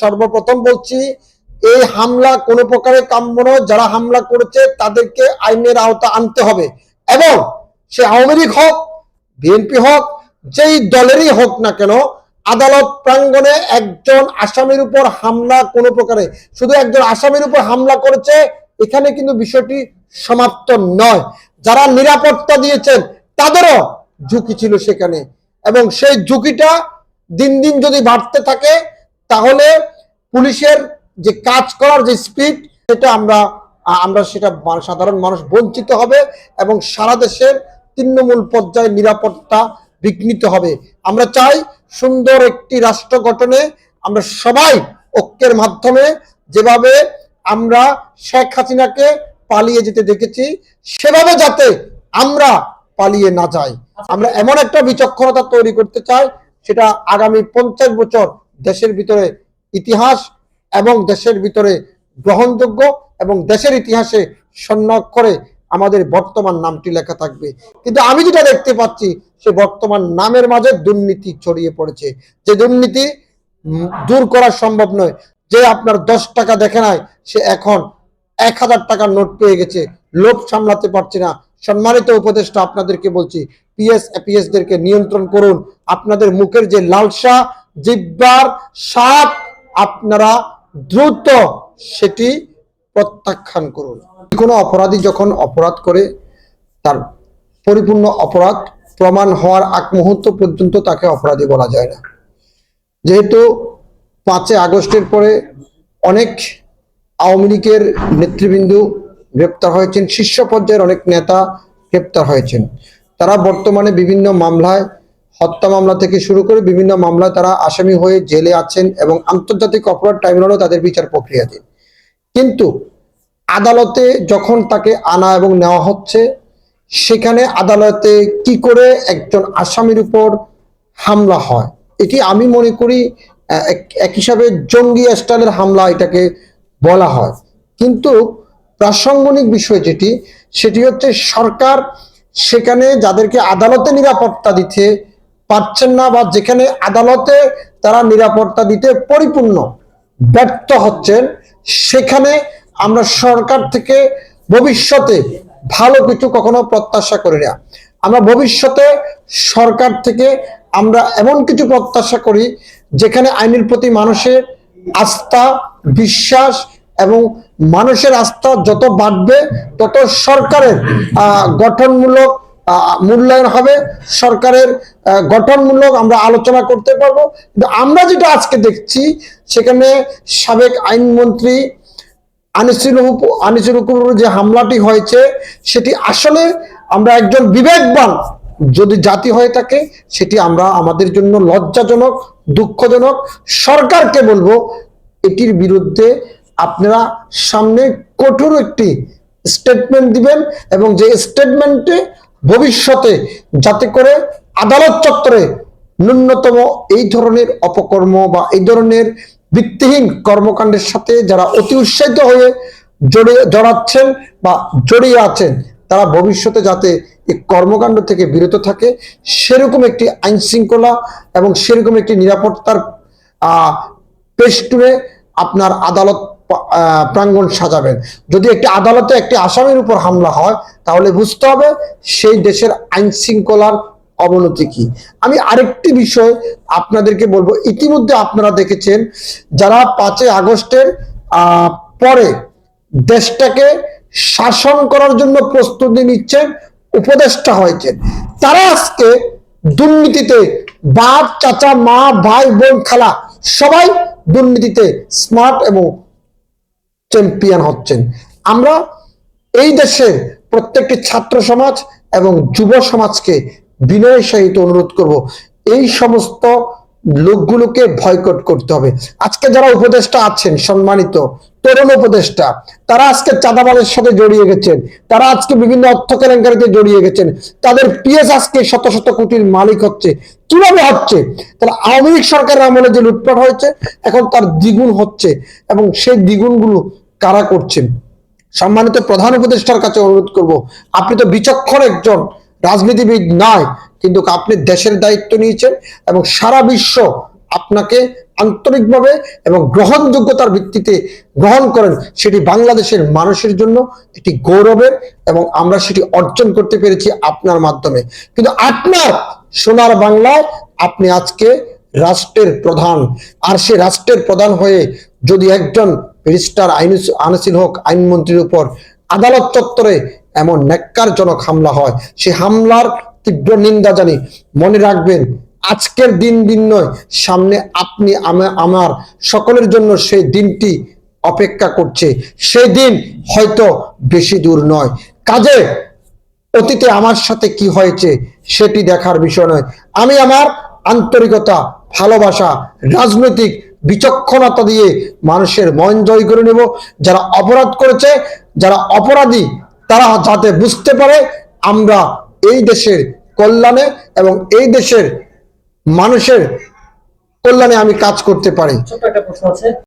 সর্বপ্রথম বলছি, এই হামলা কোনো প্রকারে কাম্য নয়। যারা হামলা করেছে, তাদেরকে আইনের আওতা আনতে হবে। এবং সে আওয়ামী লীগ হোক, বিএনপি হোক, যেই দলেরই হোক না কেন, আদালত প্রাঙ্গণে একজন আসামির উপর হামলা কোনো প্রকারে, শুধু একজন আসামির উপর হামলা করেছে, এখানে কিন্তু বিষয়টি সমাপ্ত নয়। যারা নিরাপত্তা দিয়েছেন, তাদেরও ঝুঁকি ছিল সেখানে। এবং সেই ঝুঁকিটা দিন দিন যদি বাড়তে থাকে, তাহলে পুলিশের যে কাজ করার যে স্পিড সেটা আমরা আমরা সেটা সাধারণ মানুষ বঞ্চিত হবে এবং সারা দেশের তৃণমূল পর্যায়ে নিরাপত্তা বিঘ্নিত হবে। আমরা চাই সুন্দর একটি রাষ্ট্র গঠনে আমরা সবাই ঐক্যের মাধ্যমে যেভাবে আমরা শেখ হাসিনাকে পালিয়ে যেতে দেখেছি, সেভাবে যাতে আমরা পালিয়ে না যাই আমরা এমন একটা বিচক্ষণতা তৈরি করতে চাই, সেটা আগামী পঞ্চাশ বছর দেশের ভিতরে ইতিহাস এবং দেশের ভিতরে গ্রহণযোগ্য এবং দেশের ইতিহাসে স্বর্ণাক্ষরে আমাদের বর্তমান নামটি লেখা থাকবে। কিন্তু আমি যেটা দেখতে পাচ্ছি, সে বর্তমান নামের মাঝে দুর্নীতি ছড়িয়ে পড়েছে। যে দুর্নীতি দূর করা সম্ভব নয়। যে আপনার দশ টাকা দেখে নাই, সে এখন এক হাজার টাকার নোট পেয়ে গেছে। লোভ সামলাতে পারছে না। সম্মানিত উপদেষ্টা, আপনাদেরকে বলছি, পিএস এপিএস দেরকে নিয়ন্ত্রণ করুন। আপনাদের মুখের যে লালসা, জিব্বার সাপ আপনারা দ্রুত সেটি প্রত্যাখ্যান করুন। কোনো অপরাধী যখন অপরাধ করে, তার পরিপূর্ণ অপরাধ প্রমাণ হওয়ার আগ মুহূর্ত পর্যন্ত তাকে অপরাধী বলা যায় না। যেহেতু পাঁচই আগস্টের পরে অনেক আওয়ামী লীগের নেতৃবৃন্দ গ্রেপ্তার হয়েছেন। শীর্ষ পর্যায়ের অনেক নেতা গ্রেপ্তার হয়েছেন। তারা বর্তমানে বিভিন্ন মামলায়, হত্যা মামলা থেকে শুরু করে বিভিন্ন মামলায় তারা আসামি হয়ে জেলে আছেন এবং আন্তর্জাতিক অপরাধ ট্রাইব্যুনালও তাদের বিচার প্রক্রিয়াধীন। কিন্তু আদালতে যখন তাকে আনা এবং নেওয়া হচ্ছে, সেখানে আদালতে কি করে একজন আসামির উপর হামলা হয়? এটি আমি মনে করি এক- হিসাবে জঙ্গি স্টাইলের হামলা এটাকে বলা হয়। কিন্তু প্রাসঙ্গিক বিষয় যেটি, সেটি হচ্ছে সরকার সেখানে যাদেরকে আদালতে নিরাপত্তা দিতে পারছেন না বা যেখানে আদালতে তারা নিরাপত্তা দিতে পরিপূর্ণ ব্যর্থ হচ্ছেন, সেখানে আমরা সরকার থেকে ভবিষ্যতে ভালো কিছু কখনো প্রত্যাশা করি না। আমরা ভবিষ্যতে সরকার থেকে আমরা এমন কিছু প্রত্যাশা করি যেখানে আইনের প্রতি মানুষের আস্থা, বিশ্বাস এবং মানুষের আস্থা যত বাড়বে, তত সরকারের গঠনমূলক মূল্যায়ন হবে। সরকারের গঠনমূলক আমরা আলোচনা করতে পারব। কিন্তু আমরা যেটা আজকে দেখছি, সেখানে সাবেক আইনমন্ত্রী আনিসুল আনিসুল হুকুমের যে হামলাটি হয়েছে, সেটি আসলে আমরা একজন বিবেকবান যদি জাতি হয়ে থাকে, সেটি আমরা আমাদের জন্য লজ্জাজনক, দুঃখজনক। সরকারকে বলব, এটির বিরুদ্ধে আপনারা সামনে কঠোর একটি স্টেটমেন্ট দিবেন এবং যে স্টেটমেন্টে ভবিষ্যতে যাতে করে আদালত চত্বরে ন্যূনতম এই ধরনের অপকর্ম বা এই ধরনের ভিত্তিহীন কর্মকাণ্ডের সাথে যারা অতি উৎসাহিত হয়ে জড়িয়ে জড়াচ্ছেন বা জড়িয়ে আছেন, তারা ভবিষ্যতে যাতে এই কর্মকাণ্ড থেকে বিরত থাকে, সেরকম একটি আইন শৃঙ্খলা এবং সেরকম একটি নিরাপত্তার পেস্টুরে আপনার আদালত প্রাঙ্গণ সাজাবেন। যদি একটি আদালতে একটি আসামির উপর হামলা হয়, তাহলে বুঝতে হবে সেই দেশের আইন শৃঙ্খলার অবনতি কি। আমি আরেকটি বিষয় আপনাদেরকে বলব। ইতিমধ্যে আপনারা দেখেছেন, যারা পাঁচই আগস্টের পরে দেশটাকে শাসন করার জন্য প্রস্তুতি নিচ্ছেন, উপদেষ্টা হয়েছেন, তারা আজকে দুর্নীতিতে বাপ, চাচা, মা, ভাই, বোন, খালা সবাই দুর্নীতিতে স্মার্ট এবং চ্যাম্পিয়ন হচ্ছেন। আমরা এই দেশের প্রত্যেকটি ছাত্র সমাজ এবং যুব সমাজকে বিনয়ের সহিত অনুরোধ করব। এই সমস্ত লোকগুলোকে ভয়কট করতে হবে। আজকে যারা উপদেষ্টা আছেন, সম্মানিত তরুণ উপদেষ্টা, তারা আজকে চাঁদাবাজের সাথে জড়িয়ে গেছেন, তারা আজকে বিভিন্ন অর্থ কেলেঙ্কারিতে জড়িয়ে গেছেন, তাদের পিএস আজকে শত শত কোটির মালিক হচ্ছে, কীভাবে হচ্ছে? তাহলে আওয়ামী লীগ সরকারের আমলে যে লুটপাট হয়েছে, এখন তার দ্বিগুণ হচ্ছে এবং সেই দ্বিগুণগুলো কারা করছেন? সম্মানিত প্রধান উপদেষ্টার কাছে অনুরোধ করব, আপনি তো বিচক্ষণ একজন রাজনীতিবিদ নয়, কিন্তু আপনি দেশের দায়িত্ব নিয়েছেন এবং সারা বিশ্ব আপনাকে আন্তরিকভাবে এবং গ্রহণযোগ্যতার ভিত্তিতে গ্রহণ করেন, সেটি বাংলাদেশের মানুষের জন্য একটি গৌরবের এবং আমরা সেটি অর্জন করতে পেরেছি আপনার মাধ্যমে। কিন্তু আপনার সোনার বাংলায় আপনি আজকে রাষ্ট্রের প্রধান, আর সে রাষ্ট্রের প্রধান হয়ে যদি একজন ব্যারিস্টার আইন আনিসিল হক আইনমন্ত্রীর উপর আদালত চত্বরে এমন ন্যাক্কারজনক হামলা হয়। সে হামলার তীব্র নিন্দা জানি। মনে রাখবেন, আজকের দিন দিন নয়, সামনে আপনি আমার সকলের জন্য সেই দিনটি অপেক্ষা করছে। সেই দিন হয়তো বেশি দূর নয়। কাজে, অতীতে আমার সাথে কি হয়েছে সেটি দেখার বিষয় নয়। আমি আমার আন্তরিকতা, ভালোবাসা, রাজনৈতিক বিচক্ষণতা দিয়ে মানুষের মন জয় করে নেব। যারা অপরাধ করেছে, যারা অপরাধী তারা যাতে বুঝতে পারে আমরা এই দেশের কল্যাণে এবং এই দেশের মানুষের কল্যাণে আমি কাজ করতে পারি।